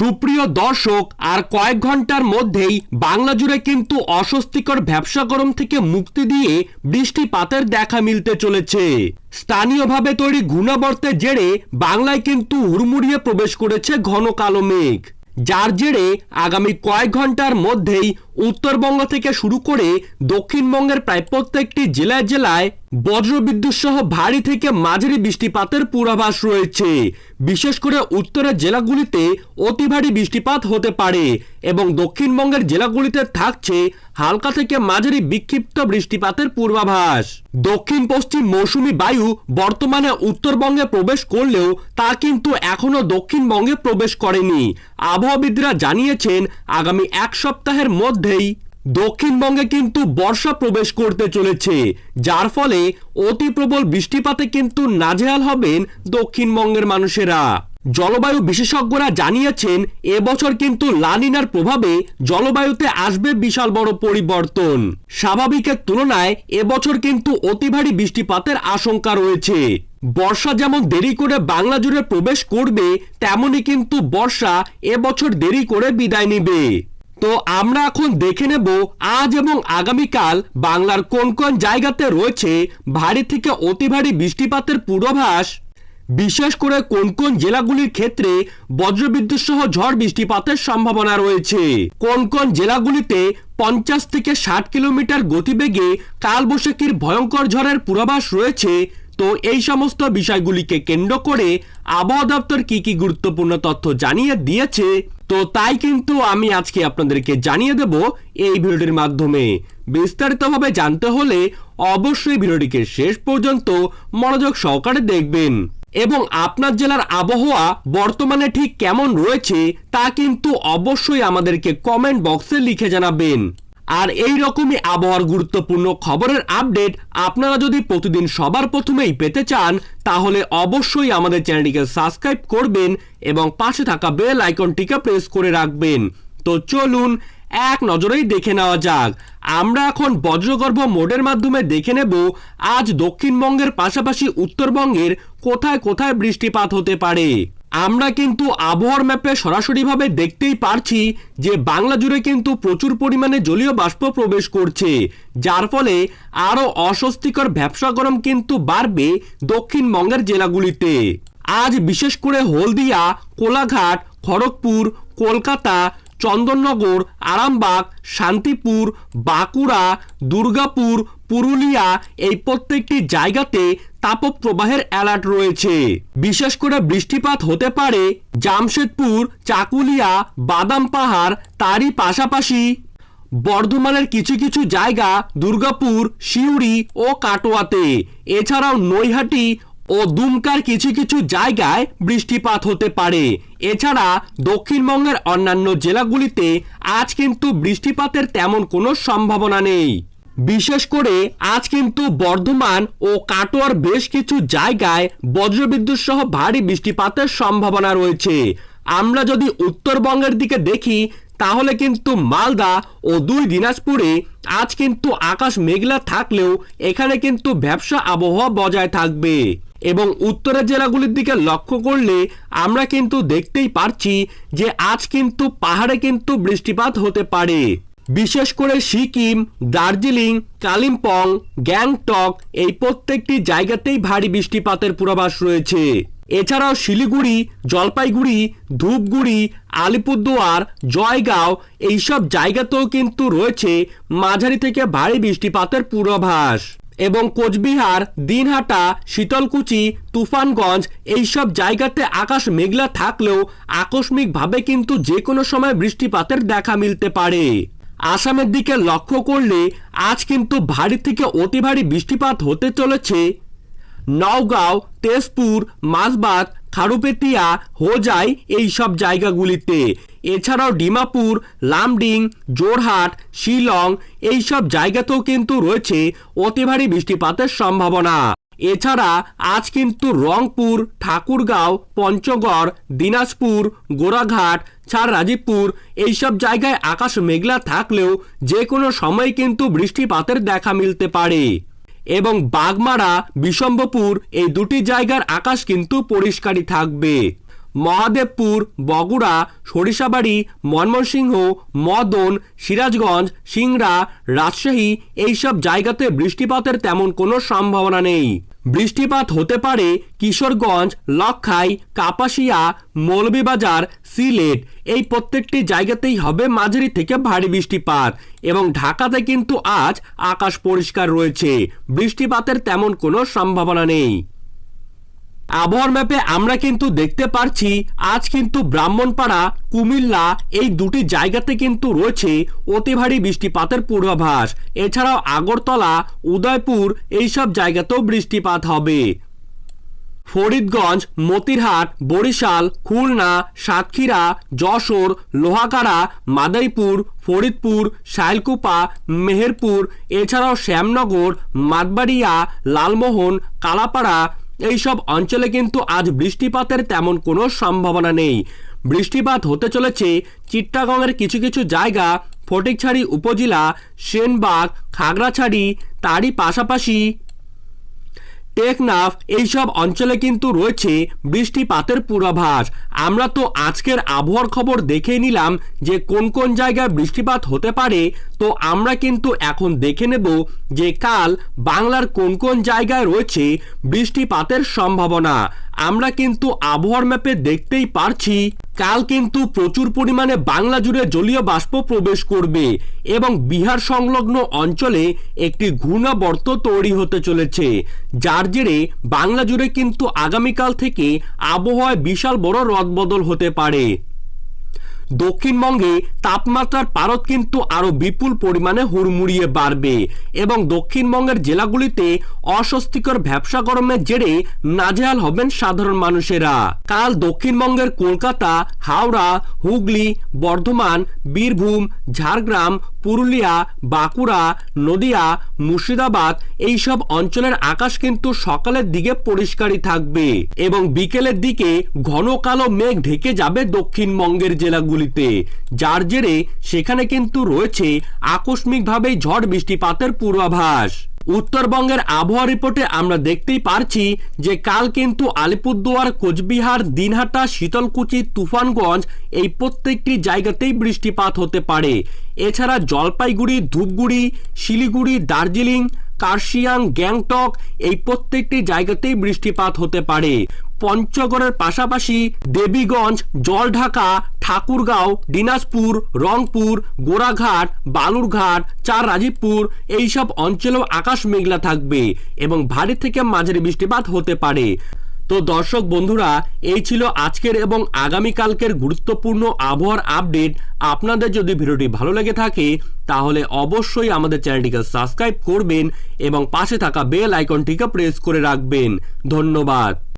সুপ্রিয় দর্শক, আর কয়েক ঘণ্টার মধ্যেই বাংলা জুড়ে কিন্তু অস্বস্তিকর ব্যবসা গরম থেকে মুক্তি দিয়ে বৃষ্টিপাতের দেখা মিলতে চলেছে। স্থানীয়ভাবে তৈরি ঘূর্ণাবর্তের জেরে বাংলায় কিন্তু হুড়মুড়িয়ে প্রবেশ করেছে ঘন কালো মেঘ। যার জেরে আগামী কয়েক ঘণ্টার মধ্যেই উত্তরবঙ্গ থেকে শুরু করে দক্ষিণবঙ্গের প্রায় প্রত্যেকটি জেলায় জেলায় বজ্রবিদ্যুৎ সহ ভারী থেকে মাঝারি বৃষ্টিপাতের পূর্বাভাস রয়েছে। বিশেষ করে উত্তরের জেলাগুলিতে অতি ভারী বৃষ্টিপাত হতে পারে এবং দক্ষিণবঙ্গের জেলাগুলিতে থাকছে হালকা থেকে মাঝারি বিক্ষিপ্ত বৃষ্টিপাতের পূর্বাভাস। দক্ষিণ পশ্চিম মৌসুমী বায়ু বর্তমানে উত্তরবঙ্গে প্রবেশ করলেও তা কিন্তু এখনও দক্ষিণবঙ্গে প্রবেশ করেনি। আবহাওয়াবিদরা জানিয়েছেন, আগামী এক সপ্তাহের মধ্যেই দক্ষিণবঙ্গে কিন্তু বর্ষা প্রবেশ করতে চলেছে, যার ফলে অতি প্রবল বৃষ্টিপাতে কিন্তু নাজেহাল হবেন দক্ষিণবঙ্গের মানুষেরা। জলবায়ু বিশেষজ্ঞরা জানিয়েছেন, এবছর কিন্তু লানিনার প্রভাবে জলবায়ুতে আসবে বিশাল বড় পরিবর্তন। স্বাভাবিকের তুলনায় এবছর কিন্তু অতি ভারী বৃষ্টিপাতের আশঙ্কা রয়েছে। বর্ষা যেমন দেরি করে বাংলা জুড়ে প্রবেশ করবে, তেমনি কিন্তু বর্ষা এবছর দেরি করে বিদায় নিবে। তো আমরা এখন দেখে নেব আজ এবং আগামীকাল বাংলার কোন কোন জায়গাতে রয়েছে ভারী থেকে অতি ভারী বৃষ্টিপাতের পূর্বাভাস। বিশেষ করে কোন কোন জেলাগুলির ক্ষেত্রে বজ্রবিদ্যুৎ সহ ঝড় বৃষ্টিপাতের সম্ভাবনা রয়েছে। কোন কোন জেলাগুলিতে পঞ্চাশ থেকে ষাট কিলোমিটার গতিবেগে কালবৈশাখীর ভয়ঙ্কর ঝড়ের পূর্বাভাস রয়েছে। তো এই সমস্ত বিষয়গুলিকে কেন্দ্র করে আবহাওয়া দপ্তর কি কি গুরুত্বপূর্ণ তথ্য জানিয়ে দিয়েছে তো তাই কিন্তু আমি আজকে আপনাদেরকে জানিয়ে দেব এই ভিডিওটির মাধ্যমে। বিস্তারিতভাবে জানতে হলে অবশ্যই ভিডিওটিকে শেষ পর্যন্ত মনোযোগ সহকারে দেখবেন। এবং আপনার জেলার আবহাওয়া বর্তমানে ঠিক কেমন রয়েছে তা কিন্তু অবশ্যই আমাদেরকে কমেন্ট বক্সে লিখে জানাবেন। আর এই রকমই আবহাওয়ার গুরুত্বপূর্ণ খবরের আপডেট আপনারা যদি প্রতিদিন সবার প্রথমেই পেতে চান, তাহলে অবশ্যই আমাদের চ্যানেলটিকে সাবস্ক্রাইব করবেন এবং পাশে থাকা বেল আইকনটিকে প্রেস করে রাখবেন। তো চলুন, এক নজরেই দেখে নেওয়া যাক। আমরা এখন বজ্রগর্ভ মোডের মাধ্যমে দেখে নেব, আজ দক্ষিণবঙ্গের পাশাপাশি উত্তরবঙ্গের কোথায় কোথায় বৃষ্টিপাত হতে পারে। আমরা কিন্তু আবহাওয়ার ম্যাপে সরাসরিভাবে দেখতেই পারছি যে বাংলা জুড়ে কিন্তু প্রচুর পরিমাণে জলীয় বাষ্প প্রবেশ করছে, যার ফলে আরও অস্বস্তিকর ব্যবসা গরম কিন্তু বাড়বে দক্ষিণবঙ্গের জেলাগুলিতে। আজ বিশেষ করে হলদিয়া, কোলাঘাট, খড়গপুর, কলকাতা, চন্দননগর, আরামবাগ, শান্তিপুর, বাঁকুড়া, দুর্গাপুর পুরুলিয়া এই প্রত্যেকটি জায়গাতে তাপপ্রবাহের অ্যালার্ট রয়েছে। বিশেষ করে বৃষ্টিপাত হতে পারে জামশেদপুর, চাকুলিয়া, বাদাম পাহাড়, তারই পাশাপাশি বর্ধমানের কিছু কিছু জায়গা দুর্গাপুর, সিউড়ি ও কাটোয়াতে। এছাড়াও নৈহাটি ও দুমকার কিছু কিছু জায়গায় বৃষ্টিপাত হতে পারে। এছাড়া দক্ষিণবঙ্গের অন্যান্য জেলাগুলিতে আজ কিন্তু বৃষ্টিপাতের তেমন কোনো সম্ভাবনা নেই। বিশেষ করে আজ কিন্তু বর্ধমান ও কাটোয়ার বেশ কিছু জায়গায় বজ্রবিদ্যুৎ সহ ভারী বৃষ্টিপাতের সম্ভাবনা রয়েছে। আমরা যদি উত্তরবঙ্গের দিকে দেখি, তাহলে কিন্তু মালদা ও দুই দিনাজপুরে আজ কিন্তু আকাশ মেঘলা থাকলেও এখানে কিন্তু ব্যবসা আবহাওয়া বজায় থাকবে। এবং উত্তরের জেলাগুলির দিকে লক্ষ্য করলে আমরা কিন্তু দেখতেই পারছি যে আজ কিন্তু পাহাড়ে কিন্তু বৃষ্টিপাত হতে পারে। বিশেষ করে সিকিম, দার্জিলিং, কালিম্পং, গ্যাংটক এই প্রত্যেকটি জায়গাতেই ভারী বৃষ্টিপাতের পূর্বাভাস রয়েছে। এছাড়াও শিলিগুড়ি, জলপাইগুড়ি, ধূপগুড়ি, আলিপুরদুয়ার, জয়গাঁও এইসব জায়গাতেও কিন্তু রয়েছে মাঝারি থেকে ভারী বৃষ্টিপাতের পূর্বাভাস। এবং কোচবিহার, দিনহাটা, শীতলকুচি, তুফানগঞ্জ এইসব জায়গাতে আকাশ মেঘলা থাকলেও আকস্মিকভাবে কিন্তু যে কোনো সময় বৃষ্টিপাতের দেখা মিলতে পারে। আসামের দিকে লক্ষ্য করলে আজ কিন্তু ভারী থেকে অতি ভারী বৃষ্টিপাত হতে চলেছে। নওগাঁও, তেজপুর মাসবাদ খারুপেতিয়া হোজাই এই সব জায়গাগুলিতে। এছাড়াও ডিমাপুর, লামডিং জোরহাট শিলং এই সব জায়গাতেও কিন্তু রয়েছে অতি ভারী বৃষ্টিপাতের সম্ভাবনা। এছাড়া আজ কিন্তু রংপুর, ঠাকুরগাঁও, পঞ্চগড়, দিনাজপুর গোরাঘাট ছাড় রাজীবপুর এইসব জায়গায় আকাশ মেঘলা থাকলেও যে কোনো সময় কিন্তু বৃষ্টিপাতের দেখা মিলতে পারে। এবং বাগমারা বিশম্বপুর এই দুটি জায়গার আকাশ কিন্তু পরিষ্কারই থাকবে। মহাদেবপুর, বগুড়া, সরিষাবাড়ি, ময়মনসিংহ, মদন, সিরাজগঞ্জ, সিংড়া, রাজশাহী এইসব জায়গাতে বৃষ্টিপাতের তেমন কোনো সম্ভাবনা নেই। বৃষ্টিপাত হতে পারে কিশোরগঞ্জ লক্ষাই কাপাসিয়া, মৌলভীবাজার, সিলেট। এই প্রত্যেকটি জায়গাতেই হবে মাঝারি থেকে ভারী বৃষ্টিপাত এবং ঢাকাতে কিন্তু আজ আকাশ পরিষ্কার রয়েছে। বৃষ্টিপাতের তেমন কোনো সম্ভাবনা নেই। আবহাওয়ার ম্যাপে আমরা কিন্তু দেখতে পারছি, আজ কিন্তু ব্রাহ্মণপাড়া, কুমিল্লা এই দুটি জায়গাতে কিন্তু রয়েছে অতি ভারী বৃষ্টিপাতের পূর্বাভাস। এছাড়াও আগরতলা, উদয়পুর এইসব জায়গাতেও বৃষ্টিপাত হবে। ফরিদগঞ্জ, মতিরহাট, বরিশাল, খুলনা, সাতক্ষীরা, যশোর, লোহাকাড়া মাদাইপুর ফরিদপুর, শাইলকুপা, মেহেরপুর, এছাড়াও শ্যামনগর, মাতবাড়িয়া, লালমোহন, কালাপাড়া এইসব অঞ্চলে কিন্তু আজ বৃষ্টিপাতের তেমন কোনো সম্ভাবনা নেই। বৃষ্টিপাত হতে চলেছে চিট্টাগংয়ের কিছু কিছু জায়গা, ফটিকছড়ি উপজেলা, সেনবাগ, খাগড়াছড়ি, তারই পাশাপাশি টেকনাফ, এইসব অঞ্চলে কিন্তু রয়েছে বৃষ্টিপাতের পূর্বাভাস। আমরা তো আজকের আবহাওয়ার খবর দেখে নিলাম যে কোন কোন জায়গায় বৃষ্টিপাত হতে পারে, তো আমরা কিন্তু এখন দেখে নেব যে কাল বাংলার কোন কোন জায়গায় রয়েছে বৃষ্টিপাতের সম্ভাবনা। আমরা কিন্তু আবহাওয়ার ম্যাপে দেখতেই পারছি, কাল কিন্তু প্রচুর পরিমাণে বাংলা জুড়ে জলীয় বাষ্প প্রবেশ করবে এবং বিহার সংলগ্ন অঞ্চলে একটি ঘূর্ণাবর্ত তৈরি হতে চলেছে। যার জেরে বাংলা জুড়ে কিন্তু আগামীকাল থেকে আবহাওয়ায় বিশাল বড় রদবদল হতে পারে। দক্ষিণবঙ্গে তাপমাত্রার পারদ কিন্তু আরও বিপুল পরিমাণে হুড়মুড়িয়ে বাড়বে এবং দক্ষিণবঙ্গের জেলাগুলিতে অস্বস্তিকর ব্যবসা গরমের জেরে নাজেহাল হবেন সাধারণ মানুষেরা। কাল দক্ষিণবঙ্গের কলকাতা, হাওড়া, হুগলি, বর্ধমান, বীরভূম, ঝাড়গ্রাম, পুরুলিয়া, বাঁকুড়া, নদিয়া, মুর্শিদাবাদ এইসব অঞ্চলের আকাশ কিন্তু সকালের দিকে পরিষ্কারই থাকবে এবং বিকেলের দিকে ঘন কালো মেঘ ঢেকে যাবে দক্ষিণবঙ্গের জেলাগুলিতে যার জেরে সেখানে কিন্তু রয়েছে আকস্মিকভাবেই ঝড় বৃষ্টিপাতের পূর্বাভাস। উত্তরবঙ্গের আবহাওয়া রিপোর্টে আমরা দেখতেই পারছি যে কাল কিন্তু আলিপুরদুয়ার, কোচবিহার, দিনহাটা, শীতলকুচি, তুফানগঞ্জ এই প্রত্যেকটি জায়গাতেই বৃষ্টিপাত হতে পারে। এছাড়া জলপাইগুড়ি, ধূপগুড়ি, শিলিগুড়ি, দার্জিলিং, কার্শিয়াং, গ্যাংটক এই প্রত্যেকটি জায়গাতেই বৃষ্টিপাত হতে পারে। পঞ্চগড়ের পাশাপাশি দেবীগঞ্জ, জলঢাকা, ঠাকুরগাঁও, দিনাজপুর, রংপুর, গোড়াঘাট, বালুরঘাট, চার রাজীবপুর এইসব অঞ্চলেও আকাশ মেঘলা থাকবে এবং ভারী থেকে মাঝারি বৃষ্টিপাত হতে পারে। তো দর্শক বন্ধুরা, এই ছিল আজকের এবং আগামীকালকের গুরুত্বপূর্ণ আবহাওয়ার আপডেট। আপনাদের যদি ভিডিওটি ভালো লেগে থাকে, তাহলে অবশ্যই আমাদের চ্যানেলটিকে সাবস্ক্রাইব করবেন এবং পাশে থাকা বেল আইকনটিকে প্রেস করে রাখবেন। ধন্যবাদ।